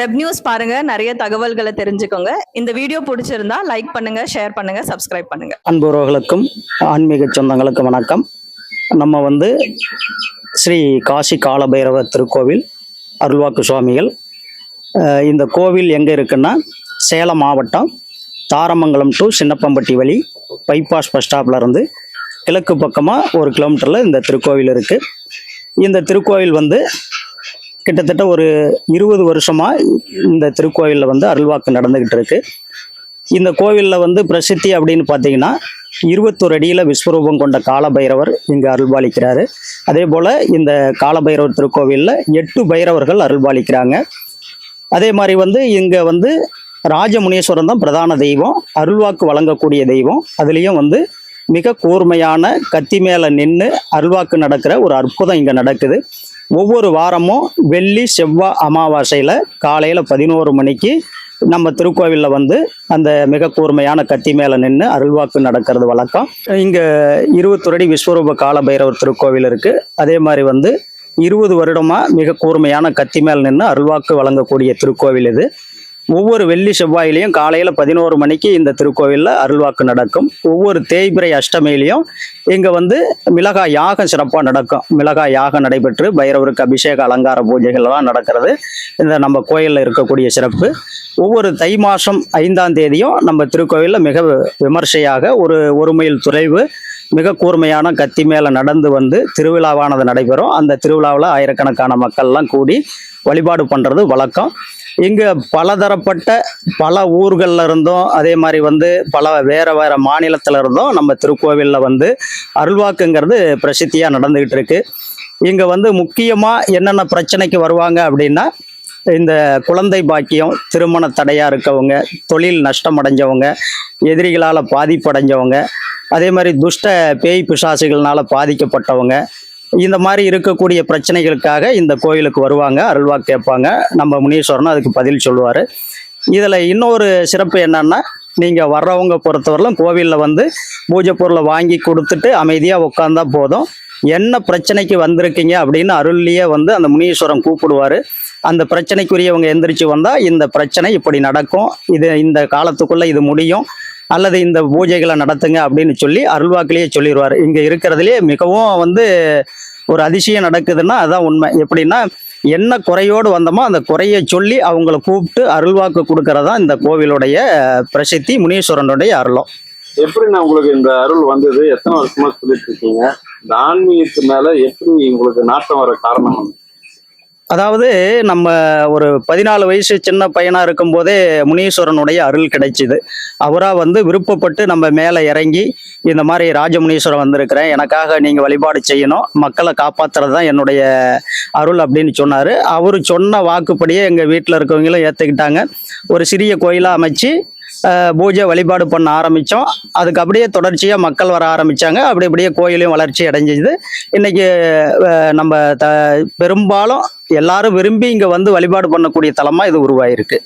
Web news பாருங்க நிறைய தகவல்களை தெரிஞ்சுக்கோங்க. இந்த வீடியோ பிடிச்சிருந்தா லைக் பண்ணுங்க ஷேர் பண்ணுங்க சப்ஸ்கிரைப் பண்ணுங்க. அன்புறவர்களுக்கும் ஆன்மீக சொந்தங்களுக்கும் வணக்கம். நம்ம வந்து ஸ்ரீ காசி காலபைரவ திருக்கோவில் அருள்வாக்கு சுவாமிகள். இந்த கோவில் எங்கே இருக்குன்னா சேலம் மாவட்டம் தாரமங்கலம் டு சின்னப்பம்பட்டி வழி பைபாஸ் பஸ் ஸ்டாப்ல இருந்து கிழக்கு பக்கமாக ஒரு கிலோமீட்டரில் இந்த திருக்கோவில் இருக்குது இந்த திருக்கோவில் வந்து கிட்டத்தட்ட ஒரு இருபது வருஷமாக இந்த திருக்கோவிலில் வந்து அருள்வாக்கு நடந்துக்கிட்டு இருக்கு. இந்த கோவிலில் வந்து பிரசித்தி அப்படின்னு பார்த்தீங்கன்னா இருபத்தொரு அடியில் விஸ்வரூபம் கொண்ட காலபைரவர் இங்கே அருள்பாலிக்கிறாரு. அதே போல் இந்த காலபைரவர் திருக்கோவிலில் எட்டு பைரவர்கள் அருள்பாலிக்கிறாங்க. அதே மாதிரி வந்து இங்கே வந்து ராஜமுனீஸ்வரன் தான் பிரதான தெய்வம் அருள்வாக்கு வழங்கக்கூடிய தெய்வம். அதுலேயும் வந்து மிக கூர்மையான கத்தி மேலே நின்று அருள்வாக்கு நடக்கிற ஒரு அற்புதம் இங்கே நடக்குது. ஒவ்வொரு வாரமும் வெள்ளி செவ்வாய் அமாவாசையில் காலையில் பதினோரு மணிக்கு நம்ம திருக்கோவிலில் வந்து அந்த மிக கூர்மையான கத்தி மேலே நின்று அருள்வாக்கு நடக்கிறது வழக்கம். இங்கே இருபத்தொரு விஸ்வரூப கால பைரவர் திருக்கோவில் இருக்குது அதே மாதிரி வந்து இருபது வருடமாக மிக கூர்மையான கத்தி மேல் நின்று அருள்வாக்கு வழங்கக்கூடிய திருக்கோவில் இது. ஒவ்வொரு வெள்ளி செவ்வாயிலையும் காலையில் பதினோரு மணிக்கு இந்த திருக்கோவிலில் அருள்வாக்கு நடக்கும். ஒவ்வொரு தேய்பிரை அஷ்டமியிலையும் இங்கே வந்து மிளகாய் யாகம் சிறப்பாக நடக்கும். மிளகா யாகம் நடைபெற்று பைரவருக்கு அபிஷேக அலங்கார பூஜைகள்லாம் நடக்கிறது. இந்த நம்ம கோயிலில் இருக்கக்கூடிய சிறப்பு. ஒவ்வொரு தை மாதம் ஐந்தாம் தேதியும் நம்ம திருக்கோவிலில் மிக விமர்சையாக ஒரு ஒரு மைல் துறைவு மிக கூர்மையான கத்தி மேலே நடந்து வந்து திருவிழாவானது நடைபெறும். அந்த திருவிழாவில் ஆயிரக்கணக்கான மக்கள்லாம் கூடி வழிபாடு பண்ணுறது வழக்கம். இங்கே பலதரப்பட்ட பல ஊர்களில் இருந்தும் அதே மாதிரி வந்து பல வேறு வேறு மாநிலத்தில் இருந்தும் நம்ம திருக்கோவிலில் வந்து அருள்வாக்குங்கிறது பிரசித்தியாக நடந்துக்கிட்டு இருக்கு. இங்கே வந்து முக்கியமாக என்னென்ன பிரச்சனைக்கு வருவாங்க அப்படின்னா இந்த குழந்தை பாக்கியம் திருமண தடையாக இருக்கவங்க தொழில் நஷ்டம் அடைஞ்சவங்க எதிரிகளால் பாதிப்படைஞ்சவங்க அதே மாதிரி துஷ்ட பேய் பிசாசுகள்னால பாதிக்கப்பட்டவங்க இந்த மாதிரி இருக்கக்கூடிய பிரச்சனைகளுக்காக இந்த கோயிலுக்கு வருவாங்க அருள்வா கேட்பாங்க. நம்ம முனீஸ்வரனும் அதுக்கு பதில் சொல்லுவார். இதில் இன்னொரு சிறப்பு என்னன்னா நீங்கள் வர்றவங்க பொறுத்தவரையிலும் கோவிலில் வந்து பூஜை பொருளை வாங்கி கொடுத்துட்டு அமைதியாக உட்காந்தா போதும். என்ன பிரச்சனைக்கு வந்திருக்கீங்க அப்படின்னு அருள்லேயே வந்து அந்த முனீஸ்வரன் கூப்பிடுவார். அந்த பிரச்சனைக்குரியவங்க எந்திரிச்சு வந்தால் இந்த பிரச்சனை இப்படி நடக்கும். இது இந்த காலத்துக்குள்ளே இது முடியும். அல்லது இந்த பூஜைகளை நடத்துங்க அப்படின்னு சொல்லி அருள்வாக்கிலேயே சொல்லிடுவார் இங்கே இருக்கிறதுலே மிகவும் வந்து ஒரு அதிசயம் நடக்குதுன்னா அதுதான் உண்மை. எப்படின்னா என்ன குறையோடு வந்தோமோ அந்த குறையை சொல்லி அவங்கள கூப்பிட்டு அருள்வாக்கு கொடுக்கறதா இந்த கோவிலுடைய பிரசித்தி முனீஸ்வரனுடைய அருளம். எப்படி நான் உங்களுக்கு இந்த அருள் வந்தது? எத்தனை வருஷமா சொல்லிட்டு இருக்கீங்க? இந்த ஆன்மீகத்து மேல எப்படி உங்களுக்கு நாட்டம் வர காரணம் வந்து? அதாவது நம்ம ஒரு பதினாலு வயசு சின்ன பையனாக இருக்கும்போதே முனீஸ்வரனுடைய அருள் கிடைச்சிது. அவராக வந்து விருப்பப்பட்டு நம்ம மேலே இறங்கி இந்த மாதிரி ராஜமுனீஸ்வரன் வந்திருக்கிறேன். எனக்காக நீங்கள் வழிபாடு செய்யணும். மக்களை காப்பாத்துறது தான் என்னுடைய அருள் அப்படின்னு சொன்னார். அவர் சொன்ன வாக்குப்படியே எங்கள் வீட்டில் இருக்கவங்களும் ஏற்றுக்கிட்டாங்க ஒரு சிறிய கோயிலாக அமைச்சு பூஜை வழிபாடு பண்ண ஆரம்பித்தோம் அதுக்கு அப்படியே தொடர்ச்சியாக மக்கள் வர ஆரம்பித்தாங்க அப்படி அப்படியே கோயிலையும் வளர்ச்சி அடைஞ்சிது. இன்னைக்கு அஹ், நம்ம த பெரும்பாலும் எல்லாரும் விரும்பி இங்கே வந்து வழிபாடு பண்ணக்கூடிய தலமாக இது உருவாயிருக்கு.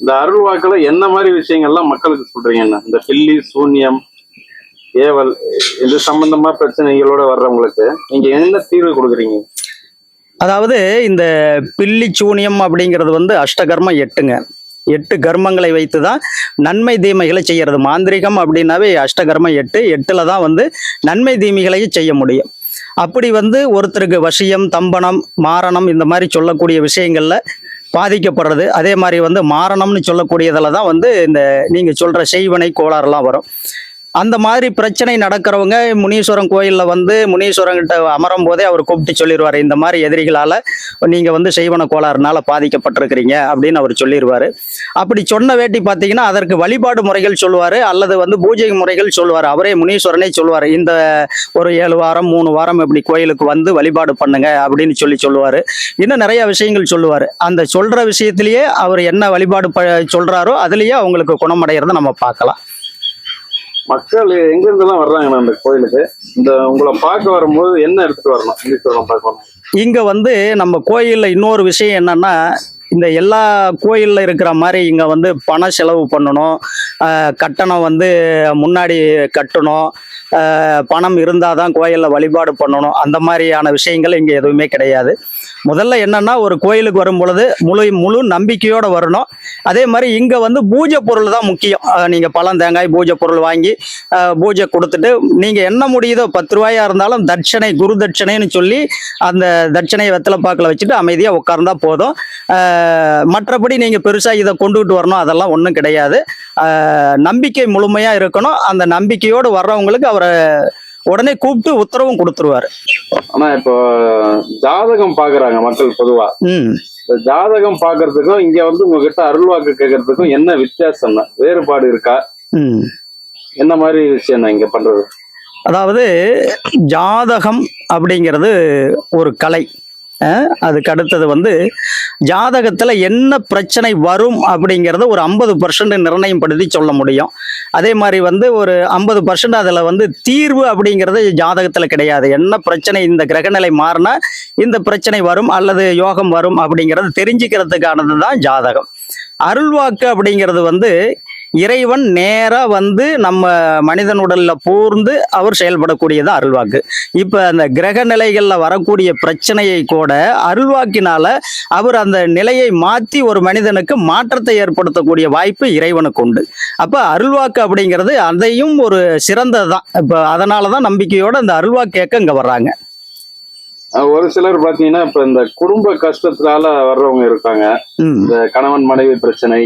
இந்த அருள் வாக்குல என்ன மாதிரி விஷயங்கள்லாம் மக்களுக்கு சொல்றீங்க என்ன இந்த பில்லி சூன்யம் ஏவல் இது சம்பந்தமா பிரச்சனைகளோட வர்றவங்களுக்கு நீங்க என்ன தீர்வு கொடுக்குறீங்க? அதாவது இந்த பில்லி சூனியம் அப்படிங்கிறது வந்து அஷ்டகர்மம் எட்டுங்க. எட்டு கர்மங்களை வைத்து தான் நன்மை தீமைகளை செய்கிறது மாந்திரிகம் அப்படின்னாவே அஷ்டகர்மம் எட்டு எட்டில் தான் வந்து நன்மை தீமைகளையும் செய்ய முடியும். அப்படி வந்து ஒருத்தருக்கு வசியம் தம்பனம் மாரணம் இந்த மாதிரி சொல்லக்கூடிய விஷயங்களில் பாதிக்கப்படுறது. அதே மாதிரி வந்து மாரணம்னு சொல்லக்கூடியதில் தான் வந்து இந்த நீங்கள் சொல்கிற செய்வனை கோளாறுலாம் வரும். அந்த மாதிரி பிரச்சனை நடக்கிறவங்க முனீஸ்வரன் கோயிலில் வந்து முனீஸ்வரன்கிட்ட அமரும் போதே அவர் கூப்பிட்டு சொல்லிடுவார் இந்த மாதிரி எதிரிகளால் நீங்கள் வந்து செய்வன கோளாறுனால பாதிக்கப்பட்டிருக்கிறீங்க அப்படின்னு அவர் சொல்லிடுவார் அப்படி சொன்ன வேட்டி பார்த்தீங்கன்னா அதற்கு வழிபாடு முறைகள் சொல்லுவார் அல்லது வந்து பூஜை முறைகள் சொல்லுவார். அவரே முனீஸ்வரனே சொல்லுவார் இந்த ஒரு ஏழு வாரம் மூணு வாரம் இப்படி கோயிலுக்கு வந்து வழிபாடு பண்ணுங்க அப்படின்னு சொல்லி சொல்லுவார். இன்னும் நிறைய விஷயங்கள் சொல்லுவார். அந்த சொல்கிற விஷயத்திலேயே அவர் என்ன வழிபாடு ப சொல்கிறாரோ அதுலேயே அவங்களுக்கு குணமடைகிறத நம்ம பார்க்கலாம். மக்கள் எங்க வர்றாங்க அந்த கோயிலுக்கு? இந்த உங்களை பார்க்க வரும்போது என்ன எடுத்துட்டு வரணும்? ஈஸ்வரன் பார்க்கணும் இங்க வந்து நம்ம கோயில்ல இன்னொரு விஷயம் என்னன்னா இந்த எல்லா கோயிலில் இருக்கிற மாதிரி இங்கே வந்து பண செலவு பண்ணணும். கட்டணம் வந்து முன்னாடி கட்டணும். பணம் இருந்தால் தான் கோயிலில் வழிபாடு பண்ணணும். அந்த மாதிரியான விஷயங்கள் இங்கே எதுவுமே கிடையாது. முதல்ல என்னன்னா ஒரு கோயிலுக்கு வரும் பொழுது முழு முழு நம்பிக்கையோட வரணும். அதே மாதிரி இங்க வந்து பூஜை பொருள் தான் முக்கியம். நீங்க பழம் தேங்காய் பூஜை பொருள் வாங்கி பூஜை கொடுத்துட்டு நீங்க என்ன முடியுதோ பத்து ரூபாயா இருந்தாலும் தட்சணை குரு தட்சணைன்னு சொல்லி அந்த தட்சணையை வெத்தலை பாக்கில் வச்சுட்டு அமைதியா உட்கார்ந்தா போதும். மற்றபடி நீங்க பெருசா இதை கொண்டுகிட்டு வரணும் அதெல்லாம் ஒன்றும் கிடையாது. நம்பிக்கை முழுமையா இருக்கணும். அந்த நம்பிக்கையோடு வர்றவங்களுக்கு அவரை உடனே கூப்பிட்டு உத்தரவும் கொடுத்துருவாரு. ஆனா இப்போ ஜாதகம் பாக்குறாங்க மக்கள் பொதுவா. ஜாதகம் பாக்குறதுக்கும் இங்க வந்து உங்ககிட்ட அருள்வாக்கு கேட்கறதுக்கும் என்ன வித்தியாசம்? வேறுபாடு இருக்கா? என்ன மாதிரி விஷயம் நான் இங்க பண்றது? அதாவது ஜாதகம் அப்படிங்கிறது ஒரு கலை. அதுக்கு அடுத்தது வந்து ஜாதகத்தில் என்ன பிரச்சனை வரும் அப்படிங்கிறத ஒரு ஐம்பது பர்சன்ட் நிர்ணயம் படுத்தி சொல்ல முடியும். அதே மாதிரி வந்து ஒரு ஐம்பது பர்சன்ட் அதில் வந்து தீர்வு அப்படிங்கிறது ஜாதகத்தில் கிடையாது. என்ன பிரச்சனை இந்த கிரகநிலை மாறினா இந்த பிரச்சனை வரும் அல்லது யோகம் வரும் அப்படிங்கிறது தெரிஞ்சுக்கிறதுக்கானது தான் ஜாதகம். அருள்வாக்கு அப்படிங்கிறது வந்து இறைவன் நேரா வந்து நம்ம மனிதன் உடல்ல பூர்ந்து அவர் செயல்படக்கூடியது அருள்வாக்கு. இப்ப அந்த கிரக நிலைகள்ல வரக்கூடிய பிரச்சனையை கூட அருள்வாக்கினால அவர் அந்த நிலையை மாத்தி ஒரு மனிதனுக்கு மாற்றத்தை ஏற்படுத்தக்கூடிய வாய்ப்பு இறைவனுக்கு உண்டு. அப்ப அருள்வாக்கு அப்படிங்கிறது அதையும் ஒரு சிறந்ததுதான். இப்ப அதனாலதான் நம்பிக்கையோட அந்த அருள்வாக்கு கேட்க இங்க வர்றாங்க. ஒரு சிலர் பாத்தீங்கன்னா இப்ப இந்த குடும்ப கஷ்டத்தினால வர்றவங்க இருக்காங்க. இந்த கணவன் மனைவி பிரச்சனை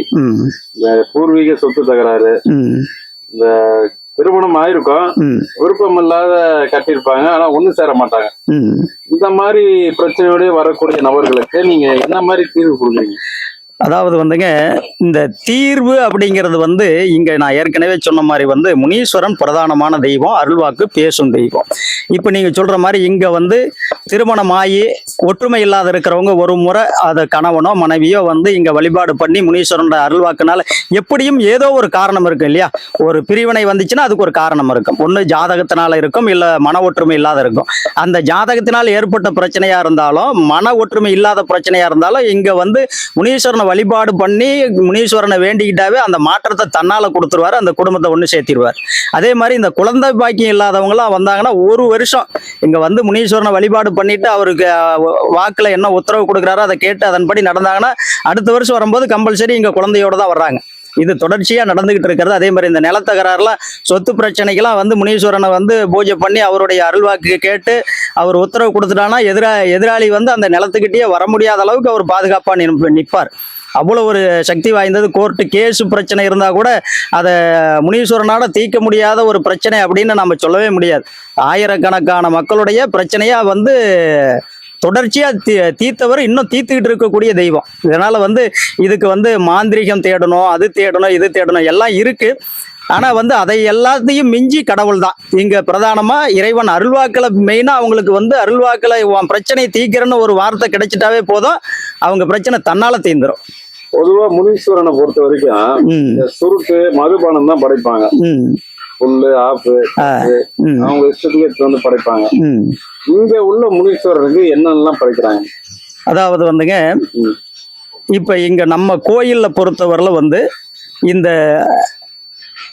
இந்த பூர்வீக சொத்து தகராறு இந்த திருமணம் ஆயிருக்கும். விருப்பம் இல்லாத கட்டியிருப்பாங்க ஆனா ஒண்ணு சேர மாட்டாங்க. இந்த மாதிரி பிரச்சனையோடய வரக்கூடிய நபர்களுக்கு நீங்க என்ன மாதிரி தீர்வு கொடுக்குறீங்க? அதாவது வந்துங்க இந்த தீர்வு அப்படிங்கிறது வந்து இங்க நான் ஏற்கனவே சொன்ன மாதிரி வந்து முனீஸ்வரன் பிரதானமான தெய்வம் அருள்வாக்கு பேசும் தெய்வம். இப்போ நீங்க சொல்ற மாதிரி இங்க வந்து திருமணம் ஆகி ஒற்றுமை இல்லாத இருக்கிறவங்க ஒரு முறை அதை கணவனோ மனைவியோ வந்து இங்க வழிபாடு பண்ணி முனீஸ்வரன் அருள்வாக்குனால எப்படியும் ஏதோ ஒரு காரணம் இருக்கும் இல்லையா? ஒரு பிரிவினை வந்துச்சுன்னா அதுக்கு ஒரு காரணம் இருக்கும். ஒன்று ஜாதகத்தினால இருக்கும் இல்லை மன ஒற்றுமை இல்லாத இருக்கும். அந்த ஜாதகத்தினால் ஏற்பட்ட பிரச்சனையா இருந்தாலும் மன ஒற்றுமை இல்லாத பிரச்சனையா இருந்தாலும் இங்க வந்து முனீஸ்வரன் வழிபாடு பண்ணி முனீஸ்வரனை வேண்டிக்கிட்டாவே அந்த மாற்றத்தை தன்னால் கொடுத்துருவாரு அந்த குடும்பத்தை ஒன்று சேர்த்திடுவார் அதே மாதிரி இந்த குழந்தை பாக்கியம் இல்லாதவங்களாம் வந்தாங்கன்னா ஒரு வருஷம் இங்கே வந்து முனீஸ்வரனை வழிபாடு பண்ணிட்டு அவருக்கு வாக்கில் என்ன உத்தரவு கொடுக்குறாரோ அதை கேட்டு அதன்படி நடந்தாங்கன்னா அடுத்த வருஷம் வரும்போது கம்பல்சரி இங்கே குழந்தையோட தான் வர்றாங்க. இது தொடர்ச்சியா நடந்துகிட்டு இருக்கிறது. அதே மாதிரி இந்த நிலத்தகராறுலாம் சொத்து பிரச்சனைக்கெல்லாம் வந்து முனீஸ்வரனை வந்து பூஜை பண்ணி அவருடைய அருள்வாக்கு கேட்டு அவர் உத்தரவு கொடுத்துட்டானா எதிரா எதிராளி வந்து அந்த நிலத்துக்கிட்டே வர முடியாத அளவுக்கு அவர் பாதுகாப்பா நிற்பார். அவ்வளோ ஒரு சக்தி வாய்ந்தது. கோர்ட்டு கேஸு பிரச்சனை இருந்தால் கூட அதை முனீஸ்வரனால தீர்க்க முடியாத ஒரு பிரச்சனை அப்படின்னு நம்ம சொல்லவே முடியாது. ஆயிரக்கணக்கான மக்களுடைய பிரச்சனையாக வந்து தொடர்ச்சியா தீ தீர்த்தவர் இன்னும் தீர்த்துக்கிட்டு இருக்கக்கூடிய தெய்வம். இதனால வந்து இதுக்கு வந்து மாந்திரிகம் தேடணும் அது தேடணும் இது தேடணும் எல்லாம் இருக்கு. ஆனா வந்து அதை எல்லாத்தையும் மிஞ்சி கடவுள் தான் இங்க பிரதானமா இறைவன் அருள்வாக்களை மெயினா அவங்களுக்கு வந்து அருள்வாக்களை பிரச்சனையை தீக்கிறன்னு ஒரு வார்த்தை கிடைச்சிட்டாவே போதும். அவங்க பிரச்சனை தன்னால தீந்துரும். பொதுவா முனீஸ்வரனை பொறுத்த வரைக்கும் சுருட்டு மதுபானம் தான் படைப்பாங்க. ம் புல்லு ஆப்பு ம். அவங்க இஷ்டத்துக்கு எடுத்து வந்து படைப்பாங்க. இங்க உள்ள முனீஸ்வரருக்கு என்னென்னலாம் படைக்கிறாங்க? அதாவது வந்துங்க. இப்போ இங்கே நம்ம கோயிலில் பொறுத்தவரையில் வந்து இந்த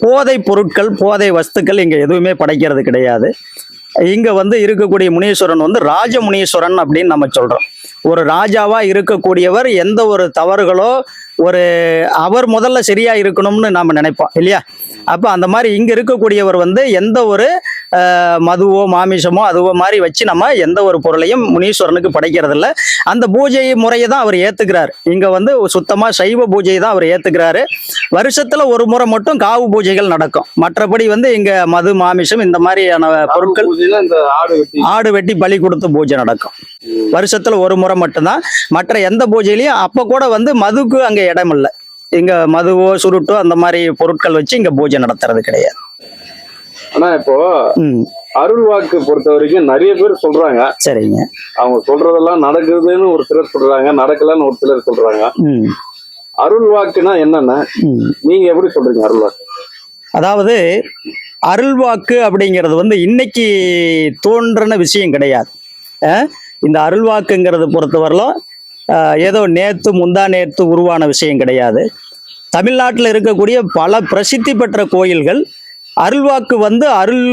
போதை பொருட்கள் போதை வஸ்துக்கள் இங்கே எதுவுமே படைக்கிறது கிடையாது. இங்கே வந்து இருக்கக்கூடிய முனீஸ்வரன் வந்து ராஜ முனீஸ்வரன் அப்படின்னு நம்ம சொல்கிறோம் ஒரு ராஜாவா இருக்கக்கூடியவர் எந்த ஒரு தவறுகளோ ஒரு அவர் முதல்ல சரியா இருக்கணும்னு நாம நினைப்போம் இல்லையா? அப்போ அந்த மாதிரி இங்க இருக்கக்கூடியவர் வந்து எந்த ஒரு மதுவோ மாமிசமோ அதுவோ மாதிரி வச்சு நம்ம எந்த ஒரு பொருளையும் முனீஸ்வரனுக்கு படைக்கிறது இல்ல அந்த பூஜை முறையை தான் அவர் ஏத்துக்கிறார். இங்க வந்து சுத்தமா சைவ பூஜையை தான் அவர் ஏத்துக்கிறாரு. வருஷத்துல ஒரு முறை மட்டும் காவு பூஜைகள் நடக்கும். மற்றபடி வந்து இங்க மது மாமிசம் இந்த மாதிரியான பொருட்கள் ஆடு வெட்டி. பலி கொடுத்து பூஜை நடக்கும். வருஷத்துல ஒரு முறை மட்டும்தான். மற்ற எந்த பூஜையிலையும் அப்ப கூட வந்து மதுக்கு அங்க இடம் இல்லை. இங்க மதுவோ சுருட்டோ அந்த மாதிரி பொருட்கள் வச்சு இங்க பூஜை நடத்துறது கிடையாது. ஆனா இப்போ அருள் வாக்கு பொறுத்த வரைக்கும் நிறைய பேர் சொல்றாங்க. சரிங்க. அவங்க சொல்றதெல்லாம் நடக்குதுன்னு ஒரு சிலர் சொல்றாங்க நடக்கலன்னு ஒரு சிலர் சொல்றாங்க. அருள் வாக்குனா என்னென்ன? நீங்க எப்படி சொல்றீங்க அருள் வாக்கு? அதாவது அருள்வாக்கு அப்படிங்கிறது வந்து இன்னைக்கு தோன்றின விஷயம் கிடையாது. இந்த அருள்வாக்குங்கிறது பொறுத்தவரையிலும் ஏதோ நேத்து முந்தா நேத்து உருவான விஷயம் கிடையாது. தமிழ்நாட்டில் இருக்கக்கூடிய பல பிரசித்தி பெற்ற கோயில்கள் அருள்வாக்கு வந்து அருள்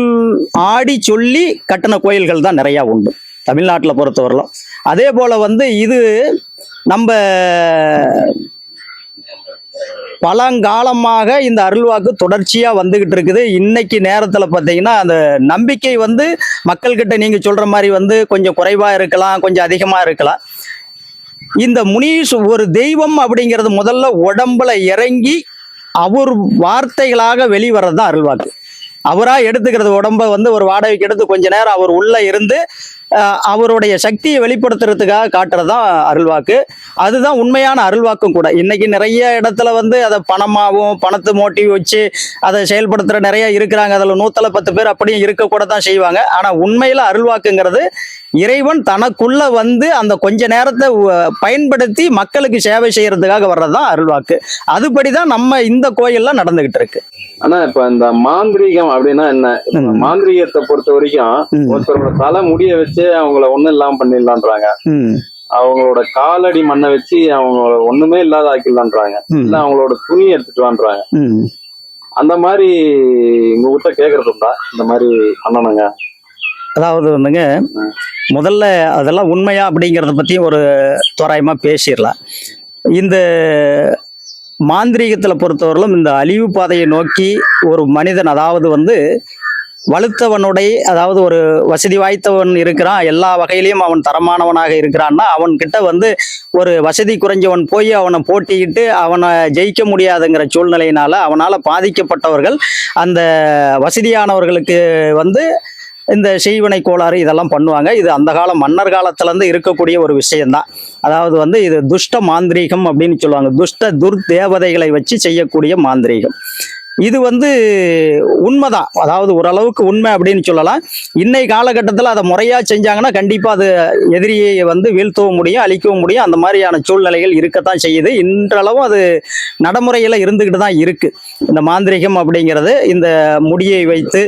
ஆடி சொல்லி கட்டின கோயில்கள் தான் நிறையா உண்டு தமிழ்நாட்டில் பொறுத்தவரையிலும். அதே போல் வந்து இது நம்ம பழங்காலமாக இந்த அருள்வாக்கு தொடர்ச்சியாக வந்துக்கிட்டு இருக்குது. இன்னைக்கு நேரத்தில் பார்த்தீங்கன்னா அந்த நம்பிக்கை வந்து மக்கள்கிட்ட நீங்கள் சொல்கிற மாதிரி வந்து கொஞ்சம் குறைவாக இருக்கலாம் கொஞ்சம் அதிகமாக இருக்கலாம். இந்த முனீஷ் ஒரு தெய்வம் அப்படிங்கிறது முதல்ல உடம்புல இறங்கி அவர் வார்த்தைகளாக வெளிவரது தான் அருள்வாக்கு. அவராக எடுத்துக்கிறது உடம்ப வந்து ஒரு வாடகைக்கு எடுத்து கொஞ்ச நேரம் அவர் உள்ள இருந்து அவருடைய சக்தியை வெளிப்படுத்துறதுக்காக காட்டுறது தான் அருள்வாக்கு. அதுதான் உண்மையான அருள்வாக்கும் கூட. இன்னைக்கு நிறைய இடத்துல வந்து அதை பணமாகவும் பணத்தை மோட்டிவ் வச்சு அதை செயல்படுத்துகிற நிறைய இருக்கிறாங்க. அதில் நூத்தல பத்து பேர் அப்படியும் இருக்கக்கூட தான் செய்வாங்க. ஆனால் உண்மையில் அருள்வாக்குங்கிறது இறைவன் தனக்குள்ள வந்து அந்த கொஞ்ச நேரத்தை பயன்படுத்தி மக்களுக்கு சேவை செய்யறதுக்காக வர்றது தான் அருள்வாக்கு. அதுபடி தான் நம்ம இந்த கோயில்ல நடந்துகிட்டு இருக்கு. ஆனா இப்ப இந்த மாந்திரீகம் அப்படின்னா என்ன. மாந்திரீகத்தை பொறுத்த வரைக்கும். ஒருத்தரோட தலை முடிய வச்சு அவங்கள ஒண்ணும் இல்லாம பண்ணிடலான்றாங்க. அவங்களோட காலடி மண்ணை வச்சு அவங்கள ஒண்ணுமே இல்லாத ஆக்கிடலான்றாங்க. இல்ல அவங்களோட துணி எடுத்துட்டு வான்றாங்க. அந்த மாதிரி உங்ககிட்ட கேக்குறது உண்டா? இந்த மாதிரி பண்ணணுங்க அதாவது வந்துங்க முதல்ல அதெல்லாம் உண்மையா அப்படிங்கிறத பத்தி ஒரு தோராயமா பேசிடலாம். இந்த மாந்திரீகத்தில் பொறுத்தவரையிலும் இந்த அழிவு பாதையை நோக்கி ஒரு மனிதன் அதாவது வந்து வலுத்தவனுடைய அதாவது ஒரு வசதி வாய்த்தவன் இருக்கிறான் எல்லா வகையிலையும் அவன் தரமானவனாக இருக்கிறான்னா அவன்கிட்ட வந்து ஒரு வசதி குறைஞ்சவன் போய் அவனை போட்டியிட்டு அவனை ஜெயிக்க முடியாதுங்கிற சூழ்நிலையினால அவனால் பாதிக்கப்பட்டவர்கள் அந்த வசதியானவர்களுக்கு வந்து இந்த செய்வினை கோளாறு இதெல்லாம் பண்ணுவாங்க. இது அந்த கால மன்னர் காலத்துலேருந்து இருக்கக்கூடிய ஒரு விஷயம்தான். அதாவது வந்து இது துஷ்ட மாந்திரீகம் அப்படின்னு சொல்லுவாங்க. துஷ்ட துர்தேவதைகளை வச்சு செய்யக்கூடிய மாந்திரீகம். இது வந்து உண்மைதான். அதாவது ஓரளவுக்கு உண்மை அப்படின்னு சொல்லலாம். இன்னை காலகட்டத்தில் அதை முறையாக செஞ்சாங்கன்னா கண்டிப்பாக அது எதிரியை வந்து வீழ்த்தவும் முடியும் அழிக்கவும் முடியும். அந்த மாதிரியான சூழ்நிலைகள் இருக்கத்தான் செய்யுது. இன்றளவும் அது நடைமுறையில் இருந்துக்கிட்டு தான் இருக்குது இந்த மாந்திரிகம் அப்படிங்கிறது இந்த முடியை வைத்து